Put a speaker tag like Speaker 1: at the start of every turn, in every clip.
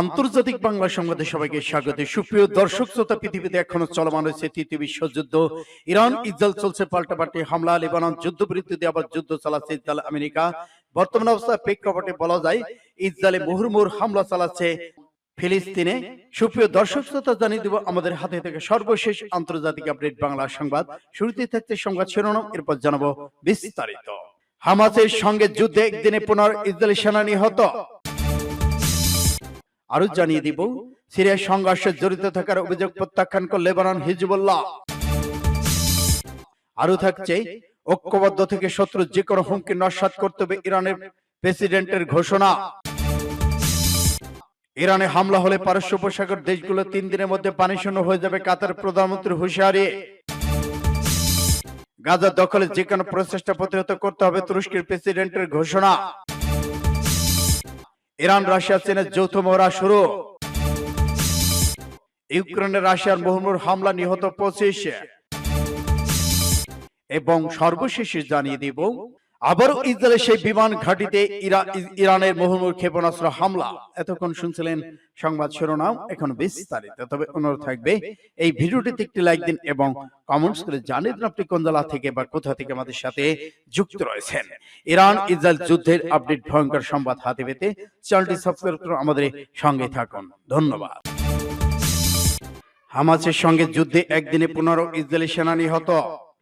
Speaker 1: আন্তর্জাতিক বাংলা সংবাদে সবাইকে স্বাগত। সুপ্রিয় দর্শক শ্রোতা, পৃথিবীতে এখনও চলমান রয়েছে তৃতীয় বিশ্বযুদ্ধ ইরান, ইসরায়েল চলছে পাল্টাপাল্টি হামলা, লেবানন যুদ্ধ বিরতিতে আবার যুদ্ধ চালাচ্ছে ইসরায়েল, আমেরিকা। বর্তমান অবস্থায় প্রেক্ষাপটে বলা যায়, ইসরায়েলে মুহুর্মুর হামলা চালাচ্ছে ফিলিস্তিনে। সুপ্রিয় দর্শক শ্রোতা, জানিয়ে দিব আমাদের হাতে থেকে সর্বশেষ আন্তর্জাতিক আপডেট বাংলা সংবাদ। শুরুতে থাকছে সংবাদ শিরোনাম, এরপর জানাব বিস্তারিত। হামাসের সঙ্গে যুদ্ধে একদিনে পুনর ইসরায়েলি সেনা নিহত। আরও জানিয়ে দিব সিরিয়ার সংঘর্ষে জড়িত থাকার অভিযোগ প্রত্যাখ্যান করল লেবানন হিজবুল্লাহ। আরও থাকছে ঐক্যবদ্ধ থেকে শত্রু যে কোনো হুমকি নস্বাত করতে হবে ইরানের প্রেসিডেন্টের ঘোষণা। ইরানে হামলা হলে পারস্য উপসাগর দেশগুলো তিন দিনের মধ্যে পানি শূন্য হয়ে যাবে কাতার প্রধানমন্ত্রী হুঁশিয়ারি। গাজা দখলে যে কোনো প্রচেষ্টা প্রতিহত করতে হবে তুরস্কের প্রেসিডেন্টের ঘোষণা। ইরান রাশিয়া চীনের যৌথ মহড়া শুরু। ইউক্রেনে রাশিয়ার মুহুর্মুর হামলা নিহত পঁচিশ। এবং সর্বশেষে জানিয়ে দিব আবারও ইসরায়েলের সেই বিমান ঘাঁটিতে ইরানের মুহুর্মুর ক্ষেপণাস্ত্র হামলা। এতক্ষণ শুনছিলেন সংবাদ শিরোনাম এখন বিস্তারিত। তবে অনুরোধ থাকবে এই ভিডিওটিতে একটি লাইক দিন এবং কমেন্টস করে জানিয়ে দিন আপনি কোন জেলা থেকে বা কোথা থেকে আমাদের সাথে যুক্ত রয়েছেন। ইরান ইসরায়েল যুদ্ধের আপডেট ভয়ঙ্কর সংবাদ হাতে পেতে চ্যানেলটি সাবস্ক্রাইব করে আমাদের সঙ্গে থাকুন। ধন্যবাদ। হামাসের সঙ্গে যুদ্ধে একদিনে পনেরো ইসরায়েলি সেনা নিহত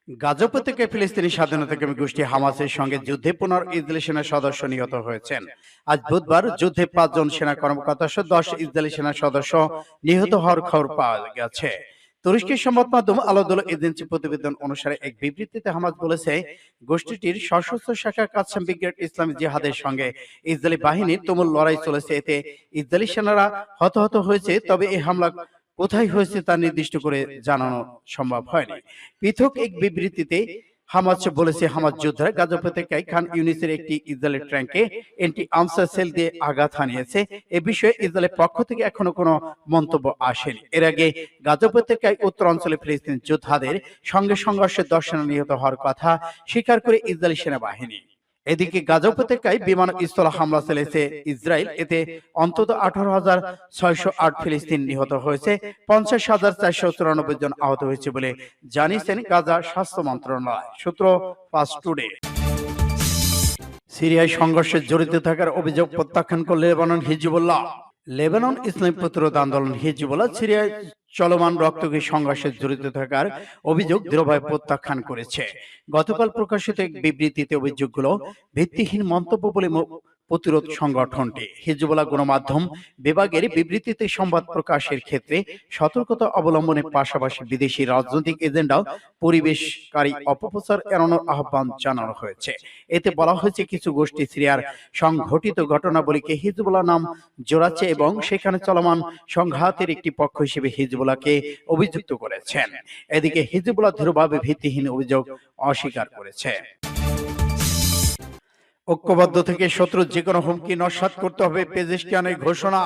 Speaker 1: গাজা উপত্যকায় ফিলিস্তিনি স্বাধীনতাকামী গোষ্ঠী হামাসের সঙ্গে যুদ্ধে পনেরো ইসরায়েলি সেনা সদস্য নিহত হয়েছেন। আজ বুধবার যুদ্ধে পাঁচজন সেনা কর্মকর্তা সহ দশ ইসরায়েলি সেনা সদস্য নিহত হওয়ার খবর পাওয়া গেছে। তুরস্কের সংবাদ মাধ্যম আলাদুল এজেন্সি প্রতিবেদন অনুসারে এক বিবৃতিতে হামাস বলেছে, গোষ্ঠীটির সশস্ত্র শাখা কাচ্ছাম ব্রিগেড ইসলামী জিহাদের সঙ্গে ইসরায়েলি বাহিনীর তুমুল লড়াই চলেছে। এতে ইসরায়েলি সেনারা হতাহত হয়েছে, তবে এই হামলা কোথায় হয়েছে তা নির্দিষ্ট করে জানানো সম্ভব হয়নি। পৃথক এক বিবৃতিতে হামাস বলেছে যোদ্ধারা গাজা খান ইউনিসের একটি ইসরায়েলের ট্যাঙ্কে আনসার সেল দিয়ে আঘাত হানিয়েছে। এ বিষয়ে ইসরায়েলের পক্ষ থেকে এখনও কোনো মন্তব্য আসেনি। এর আগে গাজা উপত্যকায় উত্তর অঞ্চলে ফিলিস্তিন যোদ্ধাদের সঙ্গে সংঘর্ষে দশ সেনা নিহত হওয়ার কথা স্বীকার করে ইসরায়েলি সেনাবাহিনী। এদিকে গাজা উপত্যকায় বিমান স্থল হামলা চালিয়েছে। ইসরায়েল এতে অন্তত আঠারো হাজার ছয়শো আট ফিলিস্তিন নিহত হয়েছে। পঞ্চাশ হাজার চারশো চুরানব্বই জন আহত হয়েছে বলে জানিয়েছেন গাজা স্বাস্থ্য মন্ত্রণালয়। সূত্র ফাস্ট টুডে সিরিয়ায় সংঘর্ষে জড়িত থাকার অভিযোগ প্রত্যাখ্যান করল লেবানন হিজবুল্লাহ। লেবানন ইসলাম প্রতিরোধ আন্দোলন হিজবুল্লাহ, সিরিয়ায় চলমান রক্তকে সংঘর্ষে জড়িত থাকার অভিযোগ দৃঢ়ভাবে প্রত্যাখ্যান করেছে। গতকাল প্রকাশিত এক বিবৃতিতে অভিযোগগুলো ভিত্তিহীন মন্তব্য বলে প্রতিরোধ সংগঠনটি। হিজবুল্লাহ গণমাধ্যম বিভাগের বিবৃতিতে সংবাদ প্রকাশের ক্ষেত্রে সতর্কতা অবলম্বনের পাশাপাশি বিদেশি রাজনৈতিক এজেন্ডা পরিবেশকারী অপপ্রচার এড়ানোর আহ্বান জানানো হয়েছে। এতে বলা হয়েছে কিছু গোষ্ঠী সিরিয়ার সংঘটিত ঘটনাবলীকে হিজবুল্লাহ নাম জোড়াচ্ছে এবং সেখানে চলমান সংঘাতের একটি পক্ষ হিসেবে হিজবুল্লাহকে অভিযুক্ত করেছেন। এদিকে হিজবুল্লাহ দৃঢ়ভাবে ভিত্তিহীন অভিযোগ অস্বীকার করেছে। ঐক্যবদ্ধ থেকে শত্রু যে কোনো হুমকি নস্বাত করতে হবে পেজিস্টিয়ানের ঘোষণা।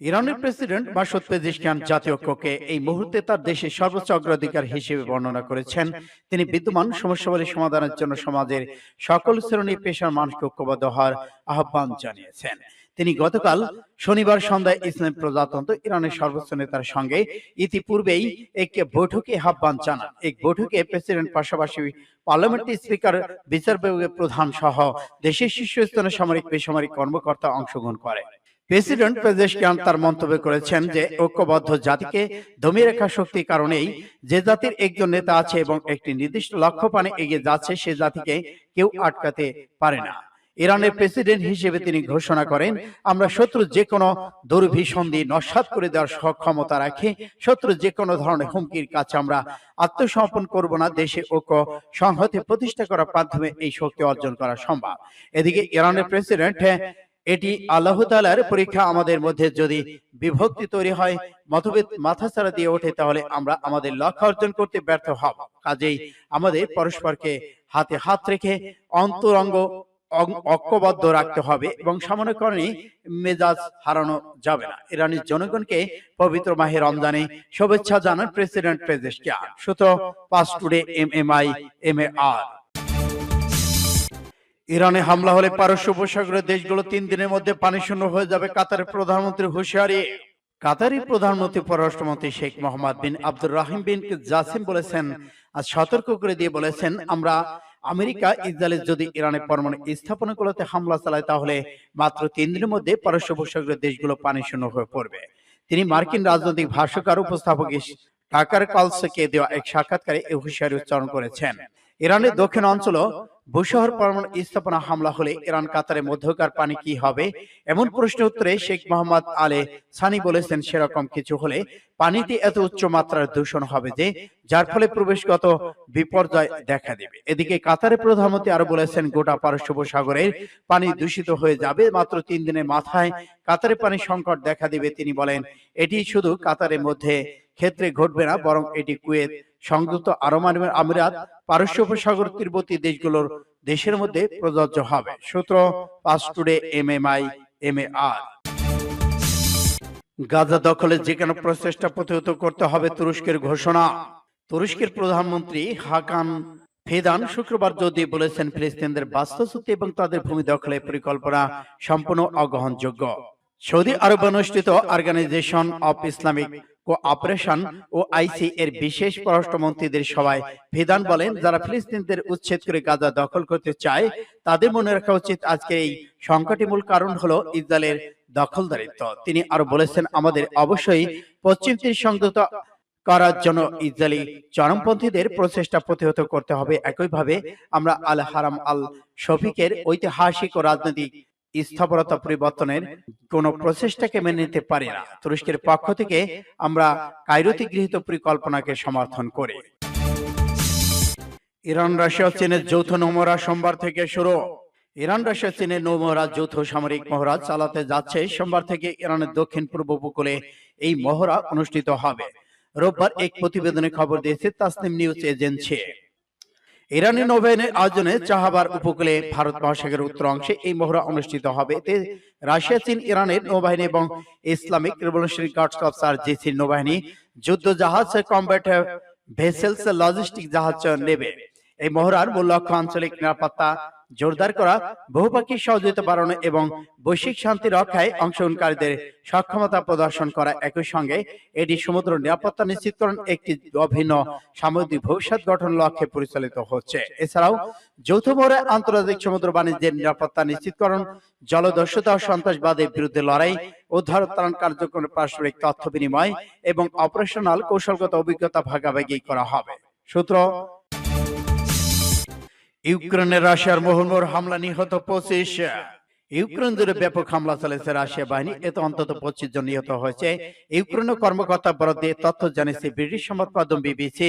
Speaker 1: ইরানের প্রেসিডেন্ট মাসুদ পেজিস্টিয়ান জাতীয় ঐক্যকে এই মুহূর্তে তার দেশের সর্বোচ্চ অগ্রাধিকার হিসেবে বর্ণনা করেছেন। তিনি বিদ্যমান সমস্যাবলী সমাধানের জন্য সমাজের সকল শ্রেণি পেশার মানুষকে ঐক্যবদ্ধ হওয়ার আহ্বান জানিয়েছেন। তিনি গতকাল শনিবার সন্ধ্যায় ইসলাম প্রজাতন্ত্র ইরানের সর্বোচ্চ নেতার সঙ্গে ইতিপূর্বেই এক বৈঠকে আহ্বান জানান। এক বৈঠকে প্রেসিডেন্ট পাশাপাশি পার্লামেন্ট স্পিকার বিচার বিভাগের প্রধান সহ দেশের শীর্ষস্থানীয় সামরিক বেসামরিক কর্মকর্তা অংশগ্রহণ করে। প্রেসিডেন্ট পেজেশকিয়ান তার মন্তব্য করেছেন যে ঐক্যবদ্ধ জাতিকে দমিয়ে রাখা শক্তির কারণেই যে জাতির একজন নেতা আছে এবং একটি নির্দিষ্ট লক্ষ্য পানে এগিয়ে যাচ্ছে সে জাতিকে কেউ আটকাতে পারে না। ইরানের প্রেসিডেন্ট হিসেবে তিনি ঘোষণা করেন আমরা শত্রু যে কোনো দুর্ভিসন্ধি নস্বাত করে দেওয়ার সক্ষমতা রাখি। শত্রু যে কোনো ধরনের হুমকির কাছে আমরা আত্মসমর্পণ করব না দেশে ঐক্য সংহতি প্রতিষ্ঠা করার মাধ্যমে এই শক্তি অর্জন করা সম্ভব। এদিকে ইরানের প্রেসিডেন্ট এটি আল্লাহ তালার পরীক্ষা আমাদের মধ্যে যদি বিভক্তি তৈরি হয় মতভেদ মাথা ছাড়া দিয়ে ওঠে তাহলে আমরা আমাদের লক্ষ্য অর্জন করতে ব্যর্থ হব। কাজেই আমাদের পরস্পরকে হাতে হাত রেখে অন্তরঙ্গ ঐক্যবদ্ধ রাখতে হবে এবং সামান্য কারণে মেজাজ হারানো যাবে না। ইরানের জনগণকে পবিত্র মাহে রমজানে শুভেচ্ছা জানান প্রেসিডেন্ট পেজেশকিয়ান সূত্র Pars today M M I M A R ইরানে হামলা হলে পারস্য উপসাগরের দেশগুলো তিন দিনের মধ্যে পানি শূন্য হয়ে যাবে কাতারের প্রধানমন্ত্রী হুঁশিয়ারি। কাতারি প্রধানমন্ত্রী পররাষ্ট্রমন্ত্রী শেখ মোহাম্মদ বিন আব্দুর রাহিম বিন জাসিম বলেছেন আজ সতর্ক করে দিয়ে বলেছেন আমরা আমেরিকা ইসরায়েলের যদি ইরানের পরমাণু স্থাপনাগুলোতে হামলা চালায় তাহলে মাত্র তিন দিনের মধ্যে পারস্য উপসাগরের দেশগুলো পানি শূন্য হয়ে পড়বে। তিনি মার্কিন রাজনৈতিক ভাষ্যকার উপস্থাপক টাকার কালসকে দেওয়া এক সাক্ষাৎকারে এই হুঁশিয়ারি উচ্চারণ করেছেন। ইরানের দক্ষিণ অঞ্চল বুশহর পরমাণু স্থাপনা হামলা হলে ইরান কাতারের মধ্যকার পানি কি হবে? এমন প্রশ্ন উত্তরে শেখ মোহাম্মদ আলে সানি বলেছেন সেরকম কিছু হলে পানিতে এত উচ্চ মাত্রার দূষণ হবে যে যার ফলে প্রবেশগত বিপর্যয় দেখা দেবে। এদিকে কাতারের প্রধানমন্ত্রী আরও বলেছেন গোটা পারস্য উপসাগরের পানি দূষিত হয়ে যাবে। মাত্র তিন দিনের মাথায় কাতারে পানি সংকট দেখা দিবে তিনি বলেন এটি শুধু কাতারের মধ্যে ক্ষেত্রে ঘটবে না বরং এটি কুয়েত সংযুক্ত আরব আমির- আমিরাত পারস্য উপসাগর তীরবর্তী দেশগুলোর দেশের মধ্যে প্রযোজ্য হবে। সূত্র Pars today M M I M A R Gaza দখলের যে কোনো প্রচেষ্টা প্রতিহত করতে হবে তুরস্কের ঘোষণা। তুরস্কের প্রধানমন্ত্রী হাকান ফেদান শুক্রবার যদি বলেছেন ফিলিস্তিনদের বাস্তুচ্যুতি এবং তাদের ভূমি দখলের পরিকল্পনা সম্পূর্ণ অগ্রহণযোগ্য। সৌদি আরব অনুষ্ঠিত organization of Islamic cooperation O I C এর বিশেষ পররাষ্ট্রমন্ত্রীদের সভায় ফেদান বলেন যারা ফিলিস্তিনদের উচ্ছেদ করে গাজা দখল করতে চায় তাদের মনে রাখা উচিত আজকে এই সংকটের মূল কারণ হলো ইসরায়েলের দখলদারিত্ব তিনি আরও বলেছেন আমাদের অবশ্যই পশ্চিম তীর সংযুক্ত করার জন্য ইসরায়েলি চরমপন্থীদের প্রচেষ্টা প্রতিহত করতে হবে। একইভাবে আমরা আল হারাম আল শফিকের ঐতিহাসিক ও রাজনৈতিক স্থবরতা পরিবর্তনের কোন প্রচেষ্টাকে মেনে নিতে পারি না। তুরস্কের পক্ষ থেকে আমরা কায়রোতে গৃহীত পরিকল্পনাকে সমর্থন করি। ইরান রাশিয়া চীনের যৌথ নৌমহড়া সোমবার থেকে শুরু। ইরান, রাশিয়া, চীনের নৌমহড়া যৌথ সামরিক মহড়া চালাতে যাচ্ছে। সোমবার থেকে ইরানের দক্ষিণ পূর্ব উপকূলে এই মহড়া অনুষ্ঠিত হবে। রোববার এক প্রতিবেদনে খবর দিয়েছে, তাসনিম নিউজ এজেন্সি। ইরানি নৌবাহিনীর আয়োজনে চাহাবার উপকূলে ভারত মহাসাগরের উত্তর অংশে এই মহড়া অনুষ্ঠিত হবে। এতে রাশিয়া, চীন, ইরানের নৌবাহিনী এবং Islamic revolutionary guards corps R জিসির নৌবাহিনী যুদ্ধ জাহাজ কম্ব্যাট ভেসেলস, লজিস্টিক জাহাজ নেবে। এই মহড়ার মূল লক্ষ্য আঞ্চলিক নিরাপত্তা জোরদার করা বহুপাক্ষী সহযোগিতা বাড়ানো এবং বৈশ্বিক শান্তি রক্ষায় অংশগ্রহণকারীদের সক্ষমতা প্রদর্শন করা একই সঙ্গে এটি সমুদ্র নিরাপত্তা নিশ্চিতকরণ একটি অভিন্ন সামুদ্রিক ভবিষ্যৎ গঠন লক্ষ্যে পরিচালিত হচ্ছে। এছাড়াও, যৌথ মহড়ায় আন্তর্জাতিক সমুদ্র বাণিজ্যের নিরাপত্তা নিশ্চিতকরণ, জলদস্যুতা ও সন্ত্রাসবাদের বিরুদ্ধে লড়াই, উদ্ধার ত্রাণ কার্যক্রমের পারস্পরিক তথ্য বিনিময় এবং অপারেশনাল কৌশলগত অভিজ্ঞতা ভাগাভাগি করা হবে। সূত্র ইউক্রেনের রাশিয়ার মোহনমোর হামলা নিহত পঁচিশ। ইউক্রেন জুড়ে ব্যাপক হামলা চালিয়েছে রাশিয়া বাহিনী। এতে অন্তত পঁচিশ জন নিহত হয়েছে। ইউক্রেনের কর্মকর্তা বরাদ দিয়ে তথ্য জানিয়েছে ব্রিটিশ সংবাদ মাধ্যম বিবিসি।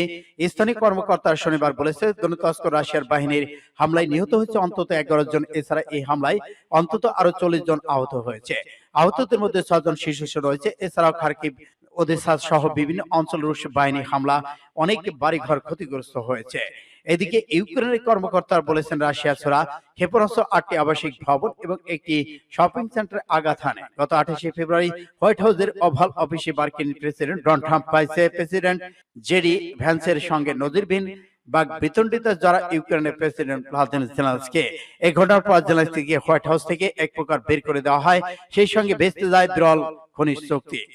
Speaker 1: স্থানীয় কর্মকর্তা শনিবার বলেছে দনুতস্কর রাশিয়ার বাহিনীর হামলায় নিহত হয়েছে অন্তত এগারো জন। এছাড়া এই হামলায় অন্তত আরও চল্লিশ জন আহত হয়েছে। আহতদের মধ্যে ছজন শিশু রয়েছে। এছাড়াও খার্কিব ওদেশা সহ বিভিন্ন অঞ্চল রুশ বাহিনী হামলা অনেক বাড়িঘর ক্ষতিগ্রস্ত হয়েছে। এদিকে ইউক্রেনের কর্মকর্তারা বলেছেন রাশিয়া ছোড়া ক্ষেপণাস্ত্র আটটি আবাসিক ভবন এবং একটি শপিং সেন্টার আঘাত হানে। গত আঠাশে ফেব্রুয়ারি হোয়াইট হাউসের ওভাল অফিসে মার্কিন president Donald Trump vice president Jerry ভ্যান্সের সঙ্গে নজিরবিহীন বা বিতণ্ডিত যারা ইউক্রেনের প্রেসিডেন্ট ভ্লাদিমির এই ঘটনার পর হোয়াইট হাউস থেকে এক প্রকার বের করে দেওয়া হয়। সেই সঙ্গে যায় বিরল খনিজ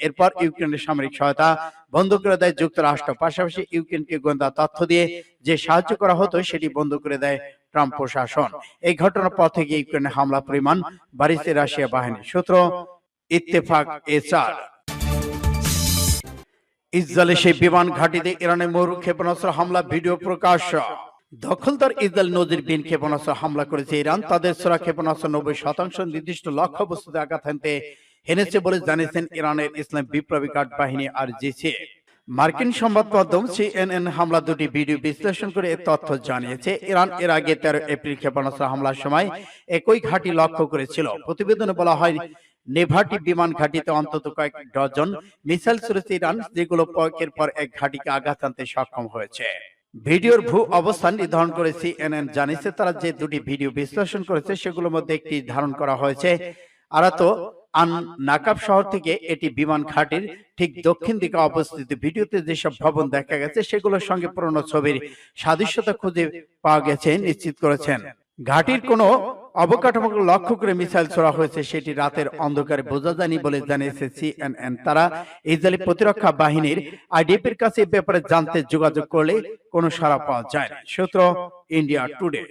Speaker 1: এরপর ইউক্রেনের সামরিক সহায়তা বন্ধ করে দেয় যুক্তরাষ্ট্র। পাশাপাশি ইউক্রেনকে গোয়েন্দা তথ্য দিয়ে যে সাহায্য করা হতো, সেটি বন্ধ করে দেয় ট্রাম্প প্রশাসন। এই ঘটনার পর থেকে ইউক্রেনে হামলা পরিমাণ বাড়িছে রাশিয়া বাহিনী। সূত্র ইত্তেফাক ইসরায়েলের সেই বিমান ঘাঁটিতে ইরানের মরু ক্ষেপণাস্ত্র হামলা ভিডিও প্রকাশ। দখলদার ইসরায়েল নজির বিন ক্ষেপণাস্ত্র হামলা করেছে ইরান। তাদের সোরা ক্ষেপণাস্ত্র নব্বই শতাংশ নির্দিষ্ট লক্ষ্য বস্তুতে আঘাত হানতে হেনেছে বলে জানিয়েছেন ইরানের ইসলাম বিপ্লবী গার্ড বাহিনী আর জিসি মার্কিন সংবাদ মাধ্যম সিএনএন হামলা দুটি ভিডিও বিশ্লেষণ করে তথ্য জানিয়েছে। ইরান এর আগে তেরো এপ্রিল ক্ষেপণাস্ত্র হামলার সময় একই ঘাঁটি লক্ষ্য করেছিল। প্রতিবেদনে বলা হয় নেভাটি বিমান ঘাঁটিতে অন্তত কয়েক ডজন মিসাইল ছুড়েছে ইরান, যেগুলো একের পর এক ঘাঁটিকে আঘাত আনতে সক্ষম হয়েছে। ভিডিওর ভূ অবস্থান নির্ধারণ করে সিএনএন জানিয়েছে, তারা যে দুটি ভিডিও বিশ্লেষণ করেছে, সেগুলোর মধ্যে একটি ধারণ করা হয়েছে আরাতো আন নাকাব শহর থেকে এটি বিমান ঘাটির ঠিক দক্ষিণ দিকে অবস্থিত। ভিডিওতে যেসব ভবন দেখা গেছে, সেগুলোর সঙ্গে পুরনো ছবির সাদৃশ্যতা খুঁজে পাওয়া গেছে, নিশ্চিত করেছেন। ঘাটির কোনো অবকাঠামোকে লক্ষ্য করে মিসাইল ছোড়া হয়েছে, সেটি রাতের অন্ধকারে বোঝা যায়নি বলে জানিয়েছে সিএনএন তারা ইসরায়েলি প্রতিরক্ষা বাহিনীর আইডিপির কাছে এ ব্যাপারে জানতে যোগাযোগ করলে কোনো সাড়া পাওয়া যায় সূত্র ইন্ডিয়া টুডে।